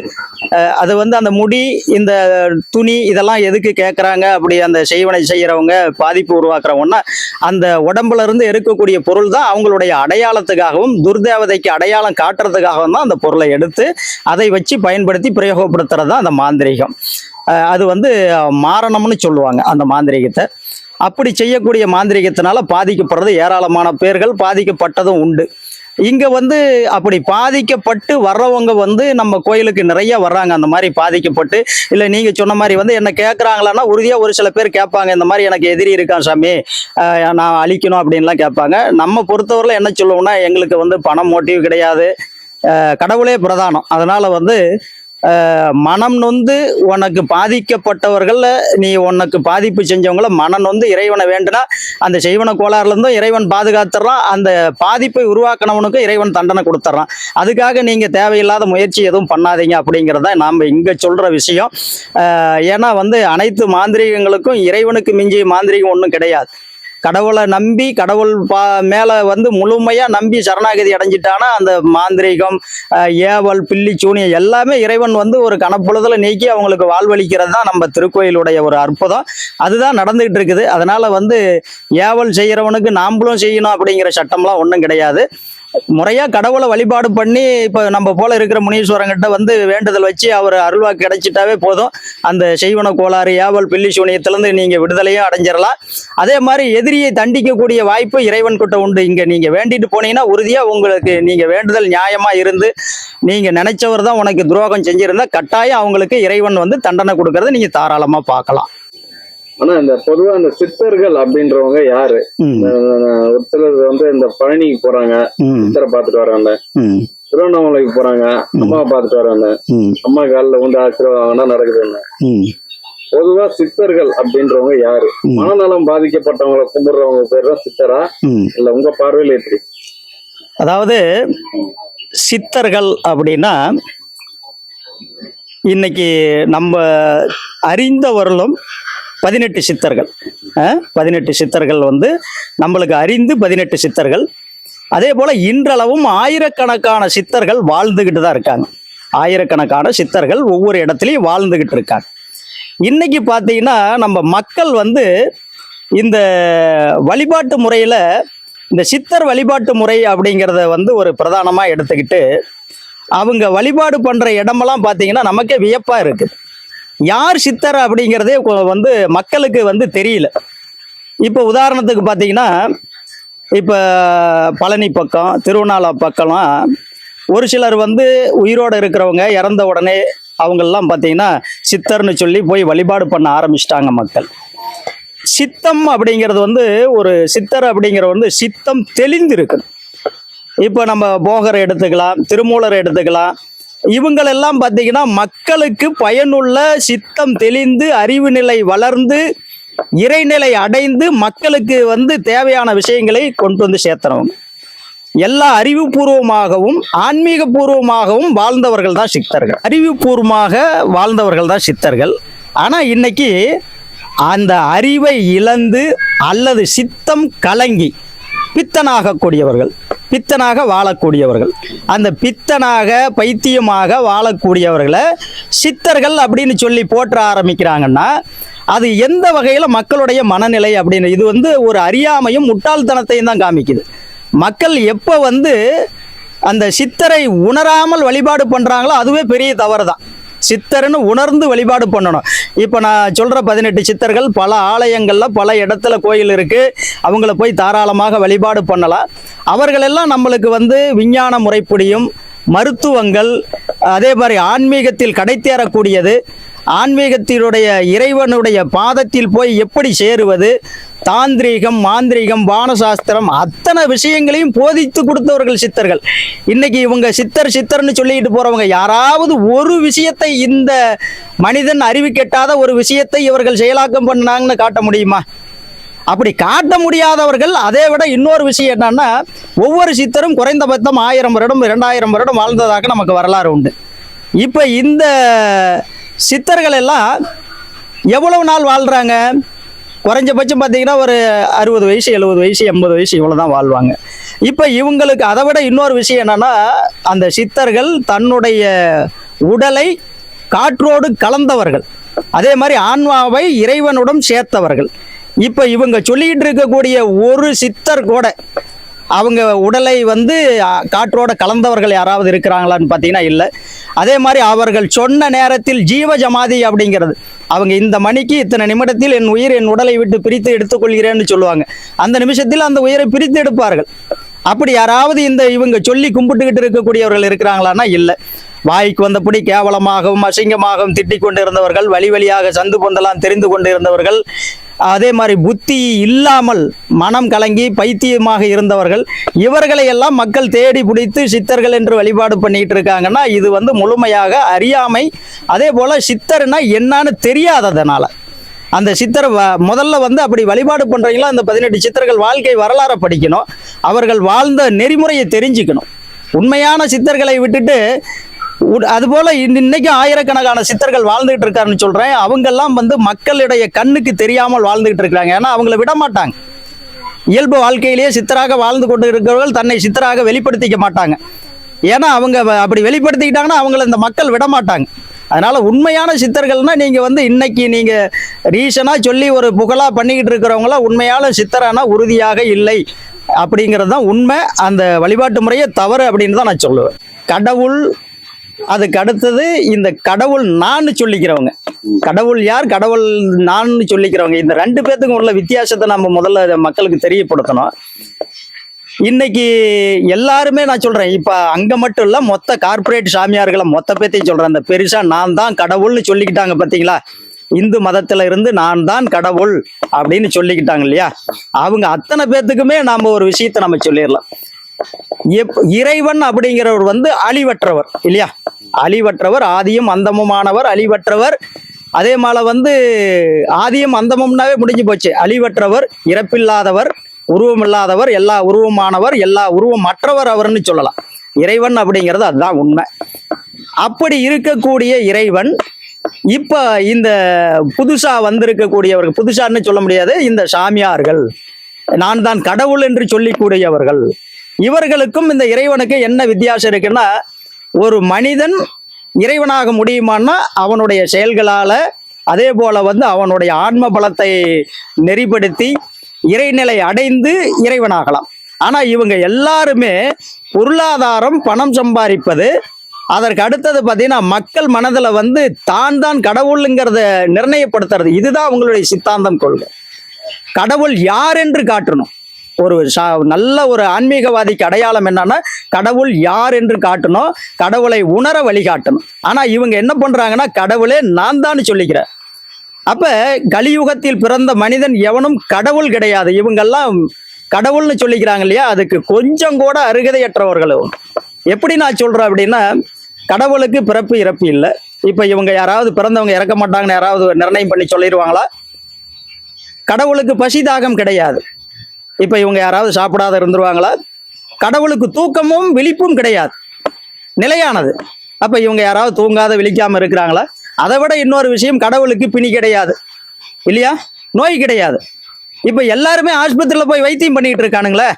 அது வந்து அந்த முடி இந்த துணி இதெல்லாம் எதுக்கு கேட்குறாங்க அப்படி அந்த செய்வனை செய்கிறவங்க பாதிப்பு உருவாக்குறவங்கன்னா அந்த உடம்புல இருந்து பொருள் தான் அவங்களுடைய அடையாளத்துக்காகவும் துர்தேவதைக்கு அடையாளம் தான் அந்த பொருளை எடுத்து அதை வச்சு பயன்படுத்தி பிரயோகப்படுத்துறது தான் அந்த மாந்திரீகம். அது வந்து மாரணம்னு சொல்லுவாங்க அந்த மாந்திரீகத்தை. அப்படி செய்யக்கூடிய மாந்திரீகத்தினால பாதிக்கப்படுறது ஏராளமான பேர்கள் பாதிக்கப்பட்டதும் உண்டு. இங்கே வந்து அப்படி பாதிக்கப்பட்டு வர்றவங்க வந்து நம்ம கோயிலுக்கு நிறைய வர்றாங்க அந்த மாதிரி பாதிக்கப்பட்டு. இல்லை நீங்கள் சொன்ன மாதிரி வந்து என்ன கேட்குறாங்களான்னா உறுதியாக ஒரு சில பேர் கேட்பாங்க இந்த மாதிரி எனக்கு எதிரி இருக்கான் சாமி? நான் அழிக்கணும் அப்படின்லாம் கேட்பாங்க. நம்ம பொறுத்தவரையில் என்ன சொல்லுவோம்னா எங்களுக்கு வந்து பணம் மோட்டிவ் கிடையாது. கடவுளே பிரதானம். அதனால வந்து மனம் நொந்து உனக்கு பாதிக்கப்பட்டவர்கள் நீ உனக்கு பாதிப்பு செஞ்சவங்கள மனம் நொந்து இறைவனை வேண்டுனா அந்த செய்வன கோளாறுல இருந்தும் இறைவன் பாதுகாத்துறான் அந்த பாதிப்பை உருவாக்கினவனுக்கும் இறைவன் தண்டனை கொடுத்துட்றான் அதுக்காக நீங்க தேவையில்லாத முயற்சி எதுவும் பண்ணாதீங்க அப்படிங்கிறத நாம் இங்க சொல்ற விஷயம். ஏன்னா வந்து அனைத்து மாந்திரீகங்களுக்கும் இறைவனுக்கு மிஞ்சிய மாந்திரீகம் ஒன்றும் கிடையாது. கடவுளை நம்பி கடவுள் பா மேலே வந்து முழுமையாக நம்பி சரணாகதி அடைஞ்சிட்டானா அந்த மாந்திரீகம் ஏவல் பில்லி சூனியம் எல்லாமே இறைவன் வந்து ஒரு கணப்பொழுதில் நீக்கி அவங்களுக்கு வாழ்வளிக்கிறது தான் நம்ம திருக்கோயிலுடைய ஒரு அற்புதம். அதுதான் நடந்துகிட்டு இருக்குது. அதனால் வந்து ஏவல் செய்கிறவனுக்கு நாம்பளும் செய்யணும் அப்படிங்கிற சட்டம்லாம் ஒன்றும் கிடையாது. முறையாக கடவுளை வழிபாடு பண்ணி இப்போ நம்ம போல இருக்கிற முனீஸ்வரங்கிட்ட வந்து வேண்டுதல் வச்சு அவர் அருள்வாக்கு கிடைச்சிட்டாவே போதும். அந்த செய்வன கோளாறு ஏவல் பில்லி சூனியத்திலேருந்து நீங்கள் விடுதலையும் அடைஞ்சிடலாம் அதே மாதிரி எதிரியை தண்டிக்கக்கூடிய வாய்ப்பு இறைவன் கிட்ட உண்டு. இங்கே நீங்கள் வேண்டிட்டு போனீங்கன்னா உறுதியாக உங்களுக்கு நீங்கள் வேண்டுதல் நியாயமாக இருந்து நீங்கள் நினைச்சவர் தான் உனக்கு துரோகம் செஞ்சிருந்தா கட்டாயம் அவங்களுக்கு இறைவன் வந்து தண்டனை கொடுக்கறத நீங்கள் தாராளமாக பார்க்கலாம். ஆனா இந்த பொதுவா இந்த சித்தர்கள் அப்படின்றவங்க யாரு? ஒரு சிலர் வந்து இந்த பழனிக்கு போறாங்க சித்தரை பார்த்துட்டு வராங்க. திருவண்ணாமலைக்கு போறாங்க அம்மாவை பார்த்துட்டு வராங்க. அம்மா காலில் வந்து ஆசீர்வாதம் நடக்குதுன்னு பொதுவா சித்தர்கள் அப்படின்றவங்க யாரு. மனநலம் பாதிக்கப்பட்டவங்களை கும்பிடுறவங்க பேர் தான் சித்தரா? இல்ல உங்க பார்வையில எப்படி? அதாவது சித்தர்கள் அப்படின்னா இன்னைக்கு நம்ம அறிந்தவர்களும் பதினெட்டு சித்தர்கள். பதினெட்டு சித்தர்கள் வந்து நம்மளுக்கு அறிந்து பதினெட்டு சித்தர்கள். அதே போல் இன்றளவும் ஆயிரக்கணக்கான சித்தர்கள் வாழ்ந்துக்கிட்டு தான் இருக்காங்க. ஆயிரக்கணக்கான சித்தர்கள் ஒவ்வொரு இடத்துலையும் வாழ்ந்துக்கிட்டு இருக்காங்க. இன்னைக்கு பார்த்தீங்கன்னா நம்ம மக்கள் வந்து இந்த வழிபாட்டு முறையில் இந்த சித்தர் வழிபாட்டு முறை அப்படிங்கிறத வந்து ஒரு பிரதானமாக எடுத்துக்கிட்டு அவங்க வழிபாடு பண்ணுற இடமெல்லாம் பார்த்தீங்கன்னா நமக்கே வியப்பாக இருக்குது. யார் சித்தர் அப்படிங்கிறதே வந்து மக்களுக்கு வந்து தெரியல. இப்போ உதாரணத்துக்கு பார்த்தீங்கன்னா இப்போ பழனி பக்கம் திருவண்ணாமலை பக்கம்லாம் ஒரு சிலர் வந்து உயிரோடு இருக்கிறவங்க இறந்த உடனே அவங்கெல்லாம் பார்த்தீங்கன்னா சித்தர்னு சொல்லி போய் வழிபாடு பண்ண ஆரம்பிச்சிட்டாங்க மக்கள். சித்தம் அப்படிங்கிறது வந்து ஒரு சித்தர் அப்படிங்கிறது வந்து சித்தம் தெளிந்திருக்கு. இப்போ நம்ம போகரை எடுத்துக்கலாம் திருமூலரை எடுத்துக்கலாம் இவங்களெல்லாம் பார்த்தீங்கன்னா மக்களுக்கு பயனுள்ள சித்தம் தெளிந்து அறிவு நிலை வளர்ந்து இறைநிலை அடைந்து மக்களுக்கு வந்து தேவையான விஷயங்களை கொண்டு வந்து சேர்த்துறவங்க எல்லா அறிவுபூர்வமாகவும் ஆன்மீக பூர்வமாகவும் வாழ்ந்தவர்கள் தான் சித்தர்கள். அறிவுபூர்வமாக வாழ்ந்தவர்கள் தான் சித்தர்கள். ஆனால் இன்னைக்கு அந்த அறிவை இழந்து அல்லது சித்தம் கலங்கி பித்தனாகக்கூடியவர்கள் பித்தனாக வாழக்கூடியவர்கள். அந்த பித்தனாக பைத்தியமாக வாழக்கூடியவர்களை சித்தர்கள் அப்படின்னு சொல்லி போற்ற ஆரம்பிக்கிறாங்கன்னா அது எந்த வகையில் மக்களுடைய மனநிலை அப்படின்னு இது வந்து ஒரு அறியாமையும் முட்டாள்தனத்தையும் தான் காமிக்குது. மக்கள் எப்போ வந்து அந்த சித்தரை உணராமல் வழிபாடு பண்ணுறாங்களோ அதுவே பெரிய தவறு தான் சித்தர்னு உணர்ந்து வழிபாடு பண்ணணும். இப்போ நான் சொல்கிற பதினெட்டு சித்தர்கள் பல ஆலயங்களில் பல இடத்துல கோயில் இருக்குது அவங்கள போய் தாராளமாக வழிபாடு பண்ணலாம். அவர்களெல்லாம் நம்மளுக்கு வந்து விஞ்ஞான முறைப்படியும் மருத்துவங்கள் அதே மாதிரி ஆன்மீகத்தில் கடைத்தேறக்கூடியது. ஆன்மீகத்தினுடைய இறைவனுடைய பாதத்தில் போய் எப்படி சேருவது? தாந்திரீகம் மாந்திரீகம் வானசாஸ்திரம் அத்தனை விஷயங்களையும் போதித்து கொடுத்தவர்கள் சித்தர்கள். இன்னைக்கு இவங்க சித்தர் சித்தர்னு சொல்லிட்டு போறவங்க யாராவது ஒரு விஷயத்தை இந்த மனிதன் அறிவு கெட்டாத ஒரு விஷயத்தை இவர்கள் செயலாக்கம் பண்ணாங்கன்னு காட்ட முடியுமா? அப்படி காட்ட முடியாதவர்கள் அதை விட இன்னொரு விஷயம் என்னன்னா ஒவ்வொரு சித்தரும் குறைந்தபட்சம் ஆயிரம் வருடம் இரண்டாயிரம் வருடம் வாழ்ந்ததாக நமக்கு வரலாறு உண்டு. இப்போ இந்த சித்தர்கள் எல்லாம் எவ்வளவு நாள் வாழ்கிறாங்க குறைஞ்சபட்சம் பார்த்தீங்கன்னா ஒரு அறுபது வயசு எழுபது வயசு எண்பது வயசு இவ்வளோ தான் வாழ்வாங்க. இப்போ இவங்களுக்கு அதை விட இன்னொரு விஷயம் என்னன்னா அந்த சித்தர்கள் தன்னுடைய உடலை காற்றோடு கலந்தவர்கள். அதே மாதிரி ஆன்மாவை இறைவனுடன் சேர்த்தவர்கள். இப்போ இவங்க சொல்லிகிட்டு இருக்கக்கூடிய ஒரு சித்தர் கூட அவங்க உடலை வந்து காற்றோட கலந்தவர்கள் யாராவது இருக்கிறாங்களான்னு பார்த்தீங்கன்னா இல்லை. அதே மாதிரி அவர்கள் சொன்ன நேரத்தில் ஜீவ ஜமாதி அப்படிங்கிறது. அவங்க இந்த மணிக்கு இத்தனை நிமிடத்தில் என் உயிர் என் உடலை விட்டு பிரித்து எடுத்துக்கொள்கிறேன்னு சொல்லுவாங்க. அந்த நிமிஷத்தில் அந்த உயிரை பிரித்து எடுப்பார்கள். அப்படி யாராவது இந்த இவங்க சொல்லி கும்பிட்டுக்கிட்டு இருக்கக்கூடியவர்கள் இருக்கிறாங்களான்னா இல்லை. வாய்க்கு வந்தபடி கேவலமாகவும் அசிங்கமாகவும் திட்டிக் கொண்டிருந்தவர்கள் வழி வழியாக சந்து பொந்தெல்லாம் தெரிந்து கொண்டிருந்தவர்கள் அதே மாதிரி புத்தி இல்லாமல் மனம் கலங்கி பைத்தியமாக இருந்தவர்கள் இவர்களை எல்லாம் மக்கள் தேடி பிடித்து சித்தர்கள் என்று வழிபாடு பண்ணிட்டு இருக்காங்கன்னா இது வந்து முழுமையாக அறியாமை. அதே போல சித்தர்னா என்னன்னு தெரியாததுனால. அந்த சித்தர் வ- முதல்ல வந்து அப்படி வழிபாடு பண்றீங்களா? அந்த பதினெட்டு சித்தர்கள் வாழ்க்கை வரலாறை படிக்கணும். அவர்கள் வாழ்ந்த நெறிமுறையை தெரிஞ்சுக்கணும். உண்மையான சித்தர்களை விட்டுட்டு அதுபோல இன்னைக்கு ஆயிரக்கணக்கான சித்தர்கள் வாழ்ந்துகிட்டு இருக்காருன்னு சொல்றேன். அவங்கெல்லாம் வந்து மக்களுடைய கண்ணுக்கு தெரியாமல் வாழ்ந்துகிட்டு இருக்காங்க ஏன்னா அவங்கள விட மாட்டாங்க இயல்பு வாழ்க்கையிலேயே சித்தராக வாழ்ந்து கொண்டு இருக்கிறவர்கள் தன்னை சித்தராக வெளிப்படுத்திக்க மாட்டாங்க. ஏன்னா அவங்க அப்படி வெளிப்படுத்திக்கிட்டாங்கன்னா அவங்கள இந்த மக்கள் விட மாட்டாங்க அதனால உண்மையான சித்தர்கள்னா நீங்க வந்து இன்னைக்கு நீங்க ரீசனா சொல்லி ஒரு புகழா பண்ணிக்கிட்டு இருக்கிறவங்கள உண்மையான சித்தரானா உறுதியாக இல்லை. அப்படிங்கிறது தான் உண்மை. அந்த வழிபாட்டு முறையே தவறு அப்படின்னு தான் நான் சொல்லுவேன். கடவுள் அதுக்கு அடுத்தது இந்த கடவுள் நான் சொல்லிக்கிறவங்க. கடவுள் யார்? கடவுள் நான் சொல்லிக்கிறவங்க. இந்த ரெண்டு பேர்த்துக்கும் உள்ள வித்தியாசத்தை நம்ம முதல்ல மக்களுக்கு தெரியப்படுத்தணும். இன்னைக்கு எல்லாருமே நான் சொல்றேன். இப்ப அங்க மட்டும் இல்ல மொத்த கார்ப்பரேட் சாமியார்களை மொத்த பேத்தையும் சொல்றேன். அந்த பெருசா நான் தான் கடவுள்னு சொல்லிக்கிட்டாங்க பாத்தீங்களா? இந்து மதத்துல இருந்து நான் தான் கடவுள் அப்படின்னு சொல்லிக்கிட்டாங்க இல்லையா? அவங்க அத்தனை பேர்த்துக்குமே நாம ஒரு விஷயத்தை நம்ம சொல்லிடலாம். எப்- இறைவன் அப்படிங்கிறவர் வந்து அழிவற்றவர் இல்லையா? அழிவற்றவர் ஆதியும் அந்தமுமானவர் அழிவற்றவர். அதே மாதிரி வந்து ஆதியும் அந்தமும்னாவே முடிஞ்சு போச்சு. அழிவற்றவர் இறப்பில்லாதவர் உருவமில்லாதவர் எல்லா உருவமானவர் எல்லா உருவம் மற்றவர் அவர்னு சொல்லலாம். இறைவன் அப்படிங்கிறது அதுதான் உண்மை. அப்படி இருக்கக்கூடிய இறைவன் இப்போ இந்த புதுசாக வந்திருக்கக்கூடியவர்கள் புதுசான்னு சொல்ல முடியாது இந்த சாமியார்கள் நான் தான் கடவுள் என்று சொல்லிக்கூடியவர்கள் இவர்களுக்கும் இந்த இறைவனுக்கு என்ன வித்தியாசம் இருக்குன்னா ஒரு மனிதன் இறைவனாக முடியுமான்னா அவனுடைய செயல்களால் அதே போல் வந்து அவனுடைய ஆன்ம பலத்தை நெறிப்படுத்தி இறைநிலை அடைந்து இறைவனாகலாம். ஆனால் இவங்க எல்லாருமே பொருளாதாரம் பணம் சம்பாதிப்பது அதற்கு அடுத்தது பார்த்தீங்கன்னா மக்கள் மனதில் வந்து தான் தான் கடவுளுங்கிறத நிர்ணயப்படுத்துறது. இதுதான் அவங்களுடைய சித்தாந்தம் கொள்கை. கடவுள் யார் என்று காட்டணும். ஒரு சா- நல்ல ஒரு ஆன்மீகவாதிக்கு அடையாளம் என்னன்னா கடவுள் யார் என்று காட்டணும் கடவுளை உணர வழிகாட்டணும் ஆனா இவங்க என்ன பண்றாங்கன்னா கடவுளே நான் தான் சொல்லிக்கிறேன். அப்ப கலியுகத்தில் பிறந்த மனிதன் எவனும் கடவுள் கிடையாது. இவங்கெல்லாம் கடவுள்னு சொல்லிக்கிறாங்க இல்லையா? அதுக்கு கொஞ்சம் கூட அருகதையற்றவர்களும் எப்படி நான் சொல்றேன் அப்படின்னா கடவுளுக்கு பிறப்பு இறப்பு இல்லை. இப்ப இவங்க யாராவது பிறந்தவங்க இறக்க மாட்டாங்கன்னு யாராவது நிர்ணயம் பண்ணி சொல்லிடுவாங்களா? கடவுளுக்கு பசி தாகம் கிடையாது. இப்போ இவங்க யாராவது சாப்பிடாத இருந்துருவாங்களா? கடவுளுக்கு தூக்கமும் விழிப்பும் கிடையாது. நிலையானது. அப்போ இவங்க யாராவது தூங்காத விழிக்காமல் இருக்கிறாங்களா? அதை விட இன்னொரு விஷயம் கடவுளுக்கு பிணி கிடையாது. இல்லையா? நோய் கிடையாது. இப்போ எல்லாருமே ஆஸ்பத்திரியில் போய் வைத்தியம் பண்ணிட்டு இருக்கானுங்களே.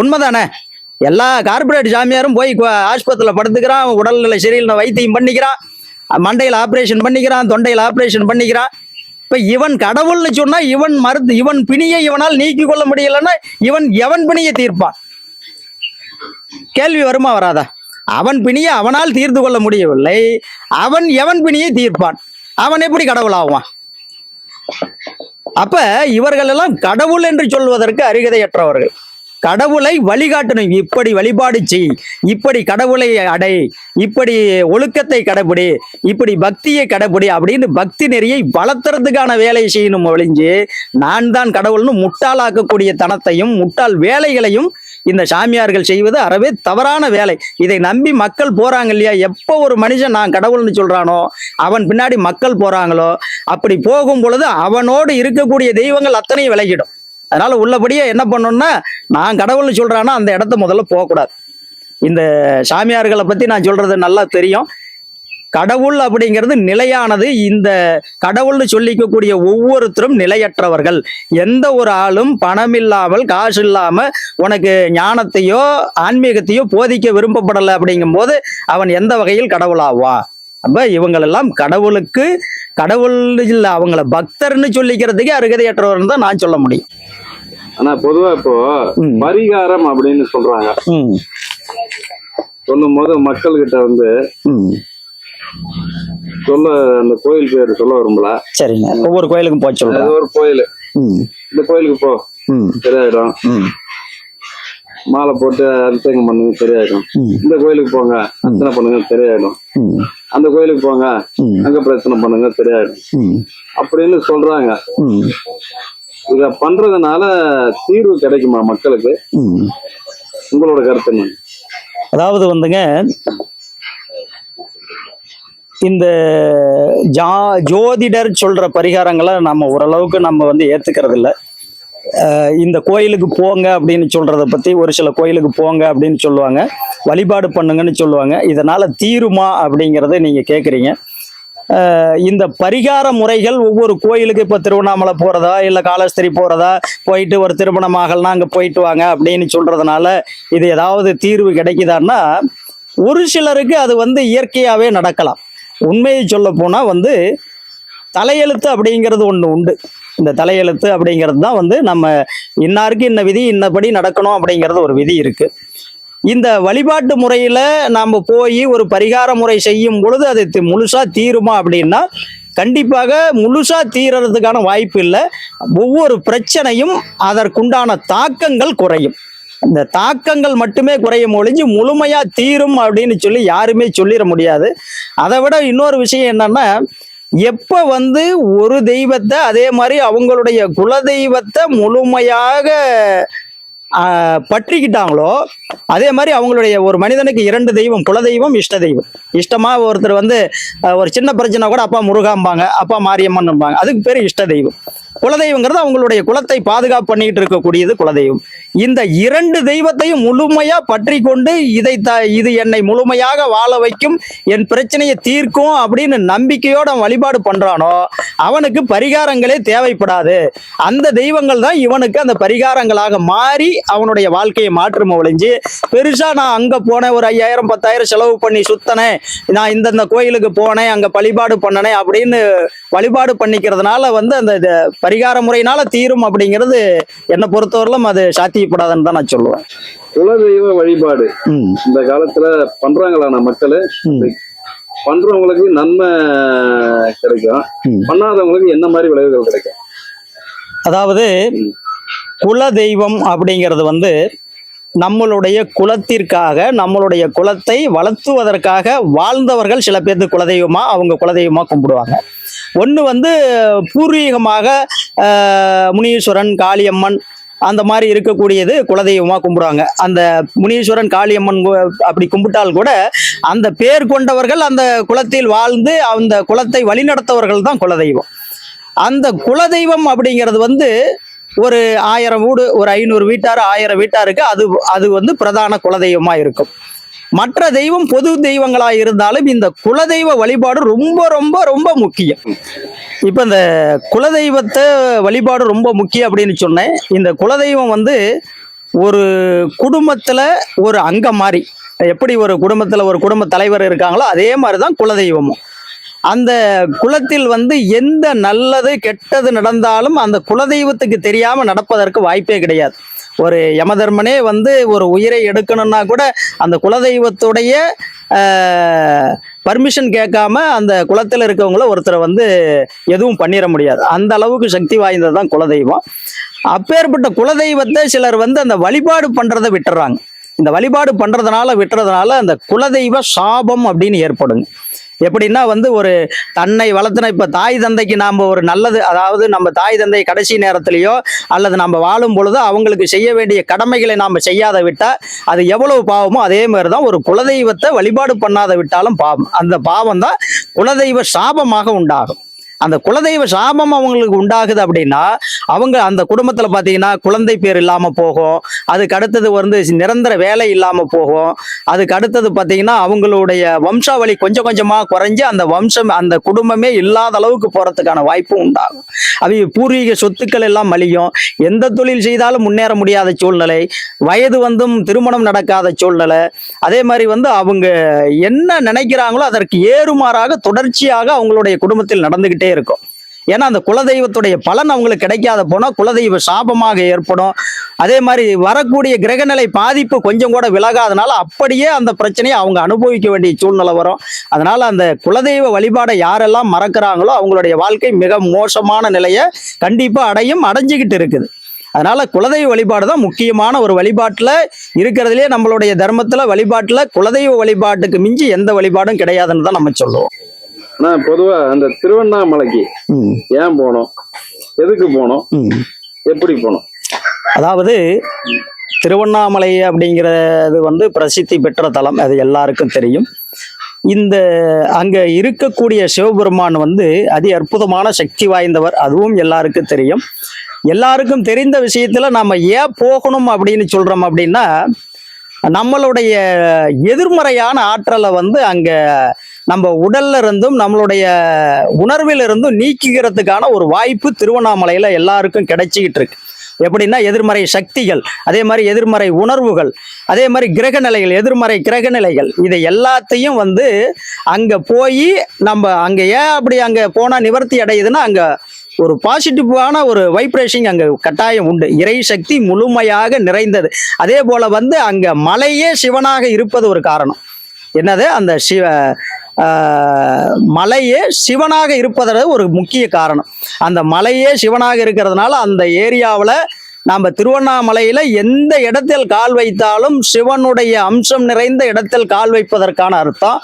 உண்மைதானே? எல்லா கார்பரேட் ஜாமியாரும் போய் கு- படுத்துக்கிறான் உடல்நிலை சரியில்லை வைத்தியம் பண்ணிக்கிறான் மண்டையில் ஆப்ரேஷன் பண்ணிக்கிறான் தொண்டையில் ஆப்ரேஷன் பண்ணிக்கிறான். இப்ப இவன் கடவுள்னு சொன்னா இவன் மருந்து இவன் பிணியை இவனால் நீக்கி கொள்ள முடியலன்னா இவன் எவன் பிணியை தீர்ப்பான்? கேள்வி வருமா வராதா? அவன் பிணியை அவனால் தீர்த்து கொள்ள முடியவில்லை. அவன் எவன் பிணியை தீர்ப்பான்? அவன் எப்படி கடவுள் ஆவான்? அப்ப இவர்கள் எல்லாம் கடவுள் என்று சொல்வதற்கு அருகதையற்றவர்கள். கடவுளை வழிகாட்டணும். இப்படி வழிபாடு செய். இப்படி கடவுளை அடை. இப்படி ஒழுக்கத்தை கடைபிடி இப்படி பக்தியை கடைபிடி அப்படின்னு பக்தி நெறியை வளர்த்துறதுக்கான வேலையை செய்யணும் ஒழிஞ்சு நான் தான் கடவுள்னு முட்டாளாக்கக்கூடிய தனத்தையும் முட்டாள் வேலைகளையும் இந்த சாமியார்கள் செய்வது அறவே தவறான வேலை. இதை நம்பி மக்கள் போறாங்க இல்லையா? எப்போ ஒரு மனுஷன் நான் கடவுள்னு சொல்றானோ அவன் பின்னாடி மக்கள் போறாங்களோ அப்படி போகும் பொழுது அவனோடு இருக்கக்கூடிய தெய்வங்கள் அத்தனையும் விலகிடும். அதனால உள்ளபடியே என்ன பண்ணணும்னா நான் கடவுள்னு சொல்றானோ அந்த இடத்த முதல்ல போகக்கூடாது. இந்த சாமியார்களை பத்தி நான் சொல்றது நல்லா தெரியும். கடவுள் அப்படிங்கிறது நிலையானது இந்த கடவுள்னு சொல்லிக்கக்கூடிய ஒவ்வொருத்தரும் நிலையற்றவர்கள். எந்த ஒரு ஆளும் பணம் இல்லாமல் காசு இல்லாமல் உனக்கு ஞானத்தையோ ஆன்மீகத்தையோ போதிக்க விரும்பப்படலை அப்படிங்கும்போது அவன் எந்த வகையில் கடவுளாவா? அப்ப இவங்களெல்லாம் கடவுளுக்கு கடவுள் இல்லை அவங்கள பக்தர்னு சொல்லிக்கிறதுக்கே அருகதையற்றவர்னு தான் நான் சொல்ல முடியும். ஆனா பொதுவா இப்போ. பரிகாரம் அப்படின்னு சொல்றாங்க. சொல்லும் போது மக்கள்கிட்ட வந்து சொல்ல அந்த கோயில் பேர் சொல்ல வரும்ல சரிங்க. ஒவ்வொரு கோயிலுக்கும் போய் ஒரு கோயில். இந்த கோயிலுக்கு போ. சரியாயிடும். மாலை போட்டு அபிஷேகம் பண்ணுங்க சரியாயிடும். இந்த கோயிலுக்கு போங்க அர்ச்சனை பண்ணுங்க சரியாயிடும். அந்த கோயிலுக்கு போங்க அங்க பிரச்சனை பண்ணுங்க சரியாயிடும். அப்படின்னு சொல்றாங்க. இத பண்றதுனால தீர்வு கிடைக்குமா மக்களுக்கு? உங்களோட கருத்து என்ன? அதாவது வந்துங்க இந்த ஜா ஜோதிடர் சொல்ற பரிகாரங்களை நம்ம ஓரளவுக்கு நம்ம வந்து ஏத்துக்கிறது இல்ல இந்த கோயிலுக்கு போங்க அப்படின்னு சொல்றத பத்தி ஒரு சில கோயிலுக்கு போங்க அப்படின்னு சொல்லுவாங்க. வழிபாடு பண்ணுங்கன்னு சொல்லுவாங்க. இதனால தீருமா அப்படிங்கறத நீங்க கேக்குறீங்க. அஹ் இந்த பரிகார முறைகள் ஒவ்வொரு கோயிலுக்கு இப்போ திருவண்ணாமலை போகிறதா இல்லை காலஸ்திரி போகிறதா போயிட்டு ஒரு திருமணம் ஆகலாம் அங்கே போயிட்டு வாங்க அப்படின்னு சொல்கிறதுனால இது ஏதாவது தீர்வு கிடைக்குதான்னா ஒரு சிலருக்கு அது வந்து இயற்கையாகவே நடக்கலாம். உண்மையை சொல்ல போனால் வந்து தலையெழுத்து அப்படிங்கிறது ஒன்று உண்டு. இந்த தலையெழுத்து அப்படிங்கிறது தான் வந்து நம்ம இன்னாருக்கு இன்ன விதி இன்னபடி நடக்கணும் அப்படிங்கிறது ஒரு விதி இருக்குது இந்த வழிபாட்டு முறையில் நாம் போய் ஒரு பரிகார முறை செய்யும் பொழுது அது தி- முழுசா தீருமா அப்படின்னா கண்டிப்பாக முழுசா தீரறதுக்கான வாய்ப்பு இல்லை. ஒவ்வொரு பிரச்சனையும் அதற்குண்டான தாக்கங்கள் குறையும். இந்த தாக்கங்கள் மட்டுமே குறையும் ஒழிஞ்சு முழுமையா தீரும் அப்படின்னு சொல்லி யாருமே சொல்லிட முடியாது. அதை விட இன்னொரு விஷயம் என்னன்னா எப்ப வந்து ஒரு தெய்வத்தை அதே மாதிரி அவங்களுடைய குலதெய்வத்தை முழுமையாக பற்றிக்கிட்டாங்களோ அதே மாதிரி அவங்களுடைய ஒரு மனிதனுக்கு இரண்டு தெய்வம் குலதெய்வம் இஷ்ட தெய்வம். இஷ்டமா ஒருத்தர் வந்து ஒரு சின்ன பிரச்சனை கூட அப்பா முருகாம்பாங்க அப்பா மாரியம்மன்பாங்க அதுக்கு பேர் இஷ்ட தெய்வம். குலதெய்வங்கிறது அவங்களுடைய குலத்தை பாதுகாப்பு பண்ணிக்கிட்டு இருக்கக்கூடியது குலதெய்வம். இந்த இரண்டு தெய்வத்தையும் முழுமையா பற்றி கொண்டு இதை த இது என்னை முழுமையாக வாழ வைக்கும் என் பிரச்சனையை தீர்க்கும் அப்படின்னு நம்பிக்கையோட அவன் வழிபாடு பண்றானோ அவனுக்கு பரிகாரங்களே தேவைப்படாது. அந்த தெய்வங்கள் தான் இவனுக்கு அந்த பரிகாரங்களாக மாறி அவனுடைய வாழ்க்கையை மாற்றும் ஒழிஞ்சு பெருசா நான் அங்க போனேன் ஒரு ஐயாயிரம் பத்தாயிரம் செலவு பண்ணி சுத்தனேன். நான் இந்தந்த கோயிலுக்கு போனேன் அங்க வழிபாடு பண்ணனே அப்படின்னு வழிபாடு பண்ணிக்கிறதுனால வந்து அந்த பரிகார முறையினால தீரும் அப்படிங்கிறது என்னை பொறுத்தவரையிலும் அது சாத்தியப்படாதுன்னு தான் நான் சொல்லுவேன். குலதெய்வ வழிபாடு. இந்த காலத்துல பண்றாங்களான மக்கள். பண்றவங்களுக்கு நன்மை கிடைக்கும். பண்ணாதவங்களுக்கு என்ன மாதிரி விளைவுகள் கிடைக்கும்? அதாவது குல தெய்வம் அப்படிங்கிறது வந்து நம்மளுடைய குலத்திற்காக நம்மளுடைய குலத்தை வளர்த்துவதற்காக வாழ்ந்தவர்கள் சில பேர்த்து குலதெய்வமா அவங்க குலதெய்வமா கும்பிடுவாங்க. ஒன்று வந்து பூர்வீகமாக முனீஸ்வரன் காளியம்மன் அந்த மாதிரி இருக்கக்கூடியது குலதெய்வமாக கும்பிடுவாங்க. அந்த முனீஸ்வரன் காளியம்மன் அப்படி கும்பிட்டால் கூட அந்த பேர் கொண்டவர்கள் அந்த குலத்தில் வாழ்ந்து அந்த குலத்தை வழிநடத்தவர்கள் தான் குலதெய்வம். அந்த குலதெய்வம் அப்படிங்கிறது வந்து ஒரு ஆயிரம் வீடு ஒரு ஐநூறு வீட்டார் ஆயிரம் வீட்டாருக்கு அது அது வந்து பிரதான குலதெய்வமாக இருக்கும். மற்ற தெய்வம் பொது தெய்வங்களா இருந்தாலும் இந்த குலதெய்வ வழிபாடு ரொம்ப ரொம்ப ரொம்ப முக்கியம். இப்போ இந்த குலதெய்வத்தை வழிபாடு ரொம்ப முக்கியம் அப்படின்னு சொன்னேன். இந்த குலதெய்வம் வந்து ஒரு குடும்பத்தில் ஒரு அங்கம் மாதிரி. எப்படி ஒரு குடும்பத்தில் ஒரு குடும்ப தலைவர் இருக்காங்களோ அதே மாதிரி தான் குலதெய்வமும். அந்த குலத்தில் வந்து எந்த நல்லது கெட்டது நடந்தாலும் அந்த குலதெய்வத்துக்கு தெரியாம நடப்பதற்கு வாய்ப்பே கிடையாது. ஒரு யமதர்மனே வந்து ஒரு உயிரை எடுக்கணும்னா கூட அந்த குலதெய்வத்துடைய பர்மிஷன் கேட்காம அந்த குலத்தில் இருக்கவங்கள ஒருத்தரை வந்து எதுவும் பண்ணிட முடியாது. அந்த அளவுக்கு சக்தி வாய்ந்தது தான் குலதெய்வம். அப்பேற்பட்ட குலதெய்வத்தை சிலர் வந்து அந்த வழிபாடு பண்ணுறத விட்டுறாங்க. இந்த வழிபாடு பண்ணுறதுனால விட்டுறதுனால அந்த குலதெய்வ சாபம் அப்படின்னு ஏற்படுங்க. எப்படின்னா வந்து ஒரு தன்னை வளர்த்துன இப்போ தாய் தந்தைக்கு நாம் ஒரு நல்லது அதாவது நம்ம தாய் தந்தை கடைசி நேரத்திலேயோ அல்லது நம்ம வாழும் பொழுது அவங்களுக்கு செய்ய வேண்டிய கடமைகளை நாம் செய்யாத விட்டால் அது எவ்வளவு பாவமோ அதே மாதிரி தான் ஒரு குலதெய்வத்தை வழிபாடு பண்ணாத விட்டாலும் பாவம். அந்த பாவம் தான் குலதெய்வ சாபமாக உண்டாகும். அந்த குலதெய்வ சாபம் அவங்களுக்கு உண்டாகுது அப்படின்னா அவங்க அந்த குடும்பத்தில் பார்த்தீங்கன்னா குழந்தை பேர் இல்லாமல் போகும். அதுக்கு அடுத்தது வந்து நிரந்தர வேலை இல்லாமல் போகும். அதுக்கு அடுத்தது பார்த்தீங்கன்னா அவங்களுடைய வம்சாவளி கொஞ்சம் கொஞ்சமாக குறைஞ்சி அந்த வம்சம் அந்த குடும்பமே இல்லாத அளவுக்கு போகிறதுக்கான வாய்ப்பும் உண்டாகும். அவை பூர்வீக சொத்துக்கள் எல்லாம் மலியும். எந்த தொழில் செய்தாலும் முன்னேற முடியாத சூழ்நிலை. வயது வந்தும் திருமணம் நடக்காத சூழ்நிலை. அதே மாதிரி வந்து அவங்க என்ன நினைக்கிறாங்களோ அதற்கு ஏறுமாறாக தொடர்ச்சியாக அவங்களுடைய குடும்பத்தில் நடந்துகிட்டே இருக்கும். ஏன்னா அந்த குலதெய்வத்துடைய பலன் அவங்களுக்கு கிடைக்காத போனால் குலதெய்வ சாபமாக ஏற்படும். அதே மாதிரி வரக்கூடிய கிரகநிலை பாதிப்பு கொஞ்சம் கூட விலகாதனால அப்படியே அந்த பிரச்சனையை அவங்க அனுபவிக்க வேண்டிய சூழ்நிலை வரும். அதனால அந்த குலதெய்வ வழிபாடை யாரெல்லாம் மறக்கிறாங்களோ அவங்களுடைய வாழ்க்கை மிக மோசமான நிலையை கண்டிப்பாக அடையும் அடைஞ்சுக்கிட்டு இருக்குது. அதனால குலதெய்வ வழிபாடு தான் முக்கியமான ஒரு வழிபாட்டில் இருக்கிறதுலே நம்மளுடைய தர்மத்தில் வழிபாட்டில் குலதெய்வ வழிபாட்டுக்கு மிஞ்சி எந்த வழிபாடும் கிடையாதுன்னு தான் நம்ம சொல்லுவோம். ஆனா பொதுவா அந்த திருவண்ணாமலைக்கு ஏன் போனோம்? எதுக்கு போனோம்? எப்படி போனோம்? அதாவது திருவண்ணாமலை அப்படிங்கிறது வந்து பிரசித்தி பெற்ற தலம் அது எல்லாருக்கும் தெரியும். இந்த அங்க இருக்கக்கூடிய சிவபெருமான் வந்து அதி அற்புதமான சக்தி வாய்ந்தவர் அதுவும் எல்லாருக்கும் தெரியும். எல்லாருக்கும் தெரிந்த விஷயத்துல நாம ஏன் போகணும் அப்படின்னு சொல்றோம் அப்படின்னா நம்மளுடைய எதிர்மறையான ஆற்றலை வந்து அங்க நம்ம உடல்ல இருந்தும் நம்மளுடைய உணர்வில் இருந்தும் நீக்குகிறதுக்கான ஒரு வாய்ப்பு திருவண்ணாமலையில எல்லாருக்கும் கிடைச்சிக்கிட்டு இருக்கு எப்படின்னா எதிர்மறை சக்திகள் அதே மாதிரி எதிர்மறை உணர்வுகள் அதே மாதிரி கிரக நிலைகள் எதிர்மறை கிரக நிலைகள் இதை எல்லாத்தையும் வந்து அங்கே போய் நம்ம அங்கே ஏன் அப்படி அங்கே போனால் நிவர்த்தி அடையுதுன்னா அங்கே ஒரு பாசிட்டிவான ஒரு வைப்ரேஷன் அங்கே கட்டாயம் உண்டு. இறை சக்தி முழுமையாக நிறைந்தது. அதே போல் வந்து அங்கே மலையே சிவனாக இருப்பது ஒரு காரணம். என்னது? அந்த சிவ மலையே சிவனாக இருப்பதற்கு ஒரு முக்கிய காரணம். அந்த மலையே சிவனாக இருக்கிறதுனால அந்த ஏரியாவில் நாம் திருவண்ணாமலையில் எந்த இடத்தில் கால் வைத்தாலும் சிவனுடைய அம்சம் நிறைந்த இடத்தில் கால் வைப்பதற்கான அர்த்தம்.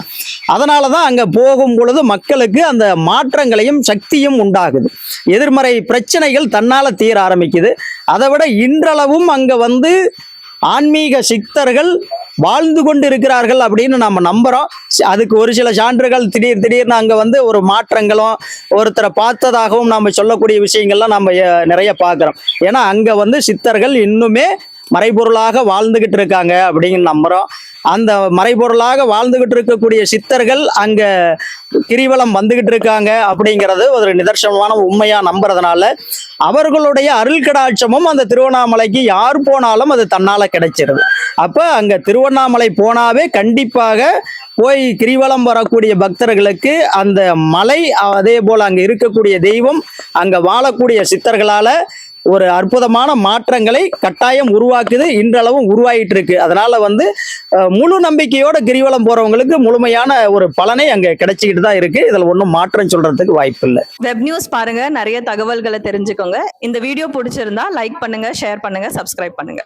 அதனால தான் அங்கே போகும் பொழுது மக்களுக்கு அந்த மாற்றங்களையும் சக்தியும் உண்டாகுது. எதிர்மறை பிரச்சனைகள் தன்னால் தீர ஆரம்பிக்குது. அதை விட இன்றளவும் அங்கே வந்து ஆன்மீக சித்தர்கள் வாழ்ந்து கொண்டு இருக்கிறார்கள் அப்படின்னு நம்ம நம்புறோம். அதுக்கு ஒரு சில சான்றுகள் திடீர் திடீர்னு அங்கே வந்து ஒரு மாற்றங்களும் ஒருத்தரை பார்த்ததாகவும் நம்ம சொல்லக்கூடிய விஷயங்கள்லாம் நம்ம நிறைய பார்க்குறோம். ஏன்னா அங்கே வந்து சித்தர்கள் இன்னுமே மறைபொருளாக வாழ்ந்துகிட்டு இருக்காங்க அப்படின்னு நம்புறோம். அந்த மறைபொருளாக வாழ்ந்துகிட்டு இருக்கக்கூடிய சித்தர்கள் அங்க கிரிவலம் வந்துகிட்டு இருக்காங்க அப்படிங்கிறது ஒரு நிதர்சனமான உண்மையா நம்புறதுனால அவர்களுடைய அருள் கடாட்சமும் அந்த திருவண்ணாமலைக்கு யார் போனாலும் அது தன்னால கிடைச்சிருது. அப்ப அங்க திருவண்ணாமலை போனாவே கண்டிப்பாக போய் கிரிவலம் வரக்கூடிய பக்தர்களுக்கு அந்த மலை அதே போல அங்க இருக்கக்கூடிய தெய்வம் அங்க வாழக்கூடிய சித்தர்களால ஒரு அற்புதமான மாற்றங்களை கட்டாயம் உருவாக்குது இன்றளவும் உருவாகிட்டு இருக்கு அதனால வந்து முழு நம்பிக்கையோட கிரிவலம் போறவங்களுக்கு முழுமையான ஒரு பலனை அங்க கிடைச்சிக்கிட்டு தான் இருக்கு. இதுல ஒன்றும் மாற்றம் சொல்றதுக்கு வாய்ப்பு இல்லை. வெப் நியூஸ் பாருங்க நிறைய தகவல்களை தெரிஞ்சுக்கோங்க. இந்த வீடியோ பிடிச்சிருந்தா லைக் பண்ணுங்க ஷேர் பண்ணுங்க சப்ஸ்கிரைப் பண்ணுங்க.